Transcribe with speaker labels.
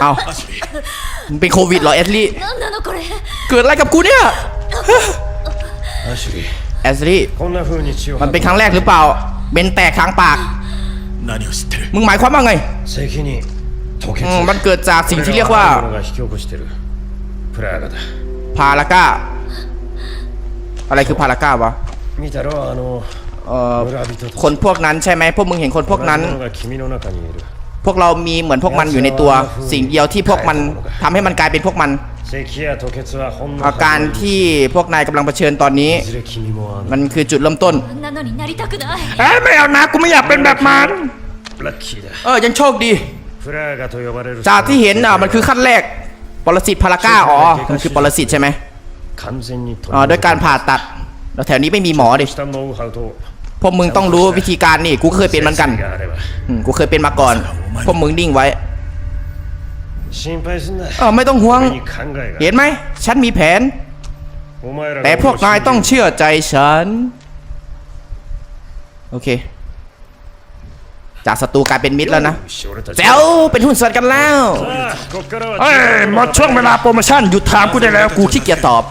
Speaker 1: เอามึงเป็นโควิดเหรอแอสลี่เกิดอะไรกับกูเนี่ยแอสลี่มันเป็นครั้งแรกหรือเปล่าเบนแตกทางปาก มึงหมายความว่าไง มันเกิดจากสิ่งที่เรียกว่า พาลาก้า อะไรคือพาลาก้าวะคนพวกนั้นใช่ไหมพวกมึงเห็นคนพวกนั้น พวกเรามีเหมือนพวกมันอยู่ในตัว สิ่งเดียวที่พวกมันทำให้มันกลายเป็นพวกมัน อาการที่พวกนายกำลังเผชิญตอนนี้ มันคือจุดเริ่มต้นเอ้ยไม่เอานะกูไม่อยากเป็นแบบมัน เออยังโชคดีจากที่เห็นอะมันคือขั้นแรกปรสิตพาราก้าอ๋อมันคือปรสิตใช่ไหมอ๋อด้วยการผ่าตัดแล้วแถวนี้ไม่มีหมอดิพวกมึงต้องรู้วิธีการนี่กูเคยเป็นมันกันกูเคยเป็นมาก่อน พวกมึงดิ่งไว้เออไม่ต้องห่วง เห็นไหม ฉันมีแผน แต่พวกนายต้องเชื่อใจฉัน โอเค จากศัตรูกลายเป็นมิตรแล้วนะเจ้าเป็นหุ้นส่วนกันแล้วเฮ้ยหมดช่วงเวลาโปรโมชั่น หยุดถามกูได้แล้ว กูขี้เกียจตอบ